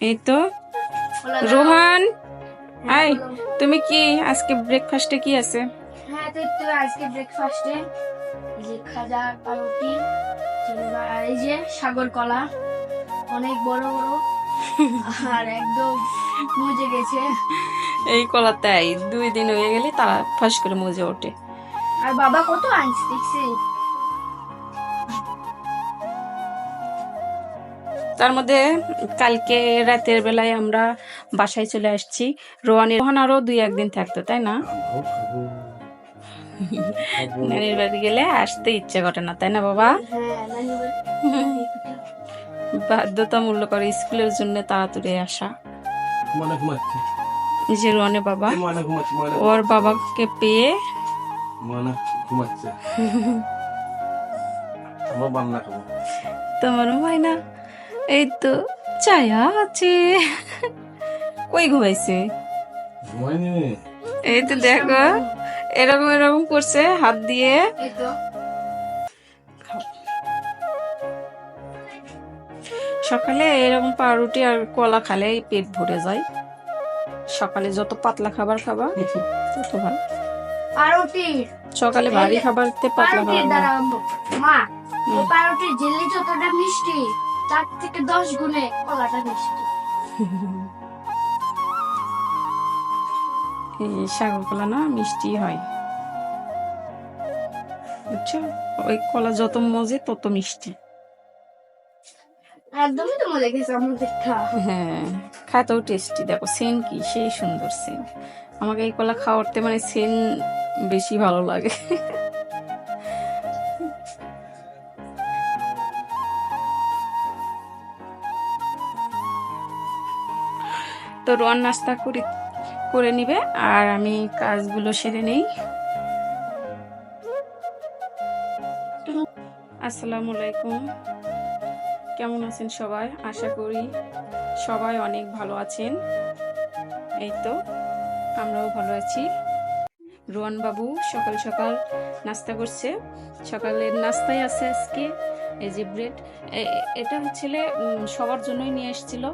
এই তো রোহান আই তুমি কি আজকে ব্রেকফাস্টে কি আছে? হ্যাঁ তো একটু আজকে ব্রেকফাস্টে যে খাজা পাউরুটি আর এই যে সাগর কলা অনেক বড় বড় আর একদম মজে গেছে। এই কলাটাই দুই দিন হয়ে গেলে তারা ফাঁস করে মজে ওঠে। আর বাবা কত আনছে দেখছি? তার মধ্যে কালকে রাতের বেলায় আমরা বাসায় চলে আসছি। রোহানের রোহান আরও দুই একদিন থাকতো তাই না? নানির বাড়ি গেলে আসতে ইচ্ছে করে না তাই না বাবা? বাধ্যতামূল্য করে স্কুলের জন্য তাড়াতাড়ি আসা। যে রোহানের বাবা ওর বাবাকে পেয়ে মানে ঘুমাচ্ছে। আমার বান্না খাব। তোমার হয় না। এই তো ছায়া আছে। কই ঘুমাইছে? ঘুমাইনি। এই তো দেখো এরকম এরকম করছে হাত দিয়ে। সকালে এরকম পাউরুটি আর কলা খালে পেট ভরে যায়। সকালে যত পাতলা খাবার খাবা তত ভালো। পাউরুটি। সকালে ভারী খাবার তে পাতলা খাবার মা ও পাউরুটির জেলি যতটা মিষ্টি। তার থেকে দশ গুণে কলাটা মিষ্টি এই সাগর কলা না মিষ্টি হয়। বুঝছ? ওই কলা যত মজে তত মিষ্টি। একদমই তো মজা গেছে আমার দেখা হ্যাঁ খাতেও টেস্টি দেখো সেন কি? সেই সুন্দর সেন। আমাকে এই কলা খাওয়াতে মানে সেন বেশি ভালো লাগে। তো রোয়ান নাস্তা করে করে নিবে আর আমি কাজগুলো সেরে নেই। আসসালামু আলাইকুম। কেমন আছেন সবাই? আশা করি সবাই অনেক ভালো আছেন। এই তো, আমরাও ভালো আছি। রোয়ান বাবু সকাল সকাল নাস্তা করছে। সকালের নাস্তায় আছে আজকে, এই যে ব্রেড। এটা হচ্ছে সবার জন্যই নিয়ে এসেছিল।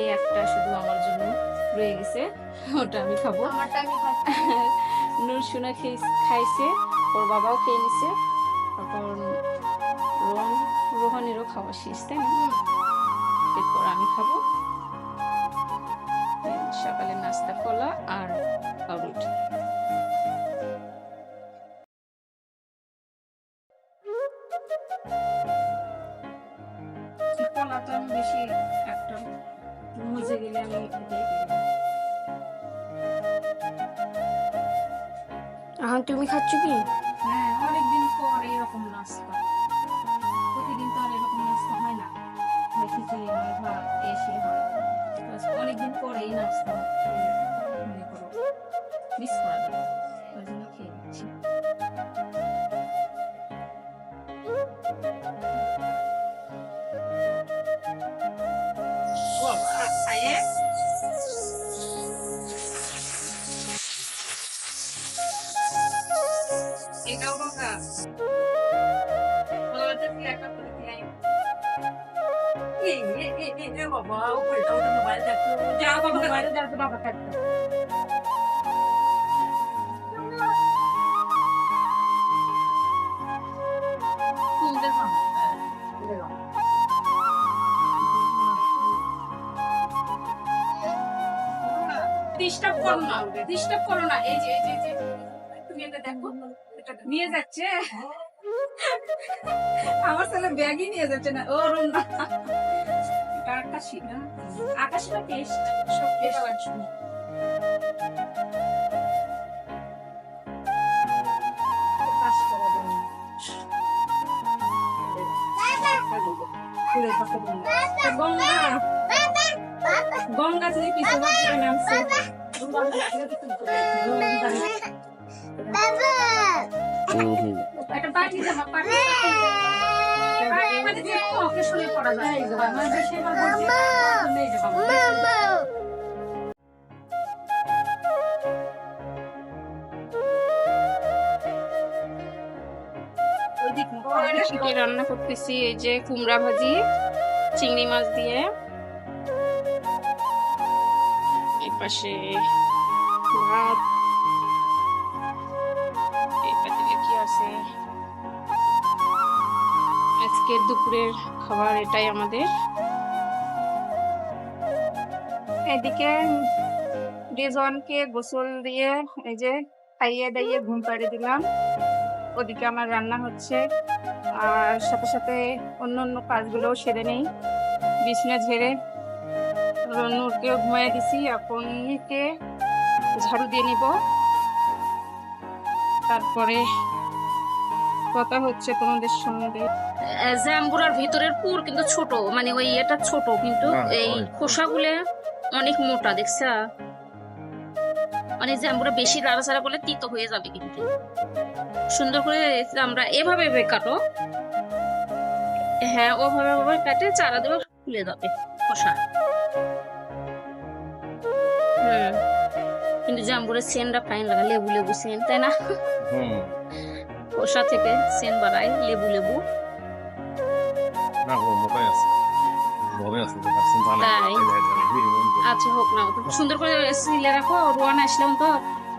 এই একটা শুধু আমার জন্য রয়ে গেছে। ওটা আমি খাব। নুন নুর সোনা খেয়ে খাইছে ওর বাবাও খেয়ে নিছে। তারপর রোহন রোহনেরও খাওয়া শেষ তাই না? এরপর আমি খাব। এখন তুমি খাচ্ছ কি? হ্যাঁ অনেকদিন পর এরকম নাস্তা। প্রতিদিন তো আর এরকম নাস্তা হয় না। খিচুড়ি, হয় বা এসে হয়। অনেকদিন পর এই নাস্তা মনে করো মিস করা এটাও কাটতে ডিস্টার্ব করো না ডিস্টার্ব করো না। এই যে এই যে। নিয়ে যাচ্ছে। আমার ছেলে ব্যাগই নিয়ে যাচ্ছে না। ও রুম আকাশি না। আকাশি না টেস্ট সব টেস্ট গঙ্গা গঙ্গা থেকে নামছে। শীতে রান্না করতেছি এই যে কুমড়া ভাজি চিংড়ি মাছ দিয়ে। পাশে ভাত আজকের দুপুরের খাবার এটাই আমাদের। এদিকে রিজওয়ানকে গোসল দিয়ে এই যে খাইয়ে দাইয়ে ঘুম পাড়িয়ে দিলাম। ওদিকে আমার রান্না হচ্ছে। আর সাথে সাথে অন্য অন্য কাজগুলোও সেরে নেই। বিছনা ঝেড়ে নূরকেও ঘুমিয়ে দিছি। এখন ঝাড়ু দিয়ে নিব। তারপরে কথা হচ্ছে তোমাদের সঙ্গে। জ্যাম্বুরার ভিতরের পুর কিন্তু ছোট মানে ওই এটা ছোট কিন্তু হ্যাঁ, এই। খোসাগুলো অনেক মোটা দেখছা? মানে জ্যাম্বুরা বেশি নাড়াচাড়া করলে তিতো হয়ে যাবে কিন্তু। সুন্দর করে আমরা এভাবে এভাবে কাটো। হ্যাঁ ওভাবে ওভাবে কাটে চারা দেবে খুলে যাবে খোসা। হুম কিন্তু জাম্বুরের সেনটা ফাইন লাগা লেবু লেবু সেন তাই না? হুম। খোসা থেকে সেন বাড়ায় লেবু লেবু। তাই? আচ্ছা হোক না সুন্দর করে সিলে রাখো রোয়ান আসলাম তো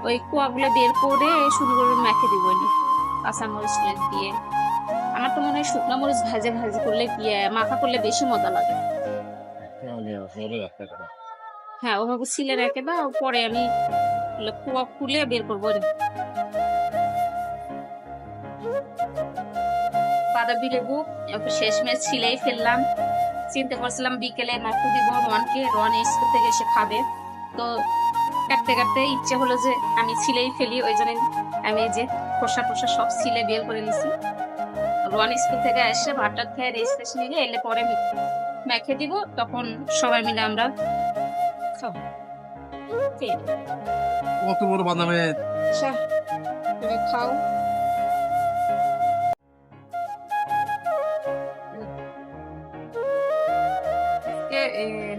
ওই কুয়াগুলো বের করে সুন্দর করে মেখে দিব নি কাঁচা মরিচ দিয়ে। আমার তো মনে হয় শুকনো মরিচ ভাজে ভাজে করলে ইয়ে মাখা করলে বেশি মজা লাগে। হ্যাঁ ওভাবে সিলে রেখে দাও পরে আমি কুয়া খুলে বের করব রে। বাদাবি লেবু শেষমেশ ছিলেই ফেললাম। চিন্তা করছিলাম বিকেলে মাখু দিব রনকে রন স্কুল থেকে এসে খাবে। তো কাটতে কাটতে ইচ্ছে হলো যে আমি ছিলেই ফেলি ওই জন্য আমি যে খোসা টোসা সব ছিলে বের করে নিছি। রন স্কুল থেকে এসে ভাতটা খেয়ে রেস্ট নিলে এলে পরে মেখে দিব তখন সবাই মিলে আমরা খাব। কত বড় বাদামে আচ্ছা খাও।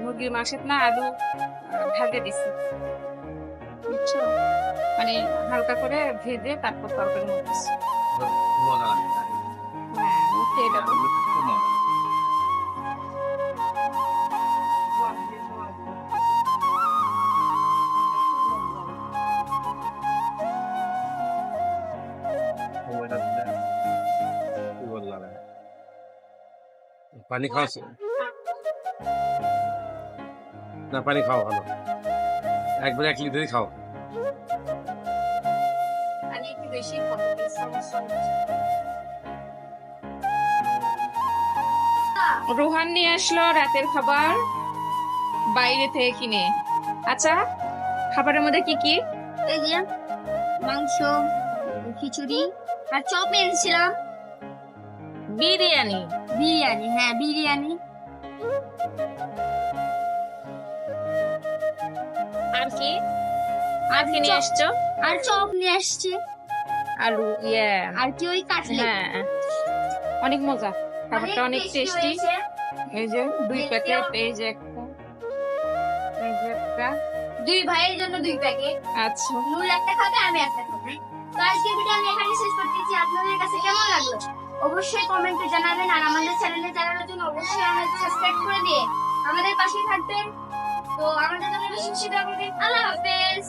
মুরগির মাংসের না আলু ভাজে দিছি। মানে হালকা করে ভেজে তারপর তরকারি মধ্যে হ্যাঁ পানি খাওয়া না পানি খাও ভালো। একবার এক লিটারই খাও। রোহান নিয়ে আসলো রাতের খাবার বাইরে থেকে কিনে। আচ্ছা খাবারের মধ্যে কি কি? এই যে মাংস খিচুড়ি আর চপ এনেছিলাম। বিরিয়ানি। বিরিয়ানি হ্যাঁ বিরিয়ানি। আর কি? আর কি নিয়ে আসছো? আর চপ নিয়ে আসছি। আলু ইয়ে। আর কি ওই কাটলেট। হ্যাঁ। অনেক মজা। খাবারটা অনেক টেস্টি এই যে দুই প্যাকেট এই যে একটা। এই যে একটা। দুই ভাইয়ের জন্য দুই প্যাকেট। আচ্ছা। নূর একটা খাবে আমি একটা খাব। তো আজকে ভিডিও আমি এখানে শেষ করতেছি। আপনাদের কাছে কেমন লাগল? অবশ্যই কমেন্টে জানাবেন। আর আমাদের চ্যানেলে জানানোর জন্য অবশ্যই আমাদের সাবস্ক্রাইব করে দিয়ে আমাদের পাশে থাকবেন। তো আমাদের জন্য বেশি আল্লাহ হাফেজ।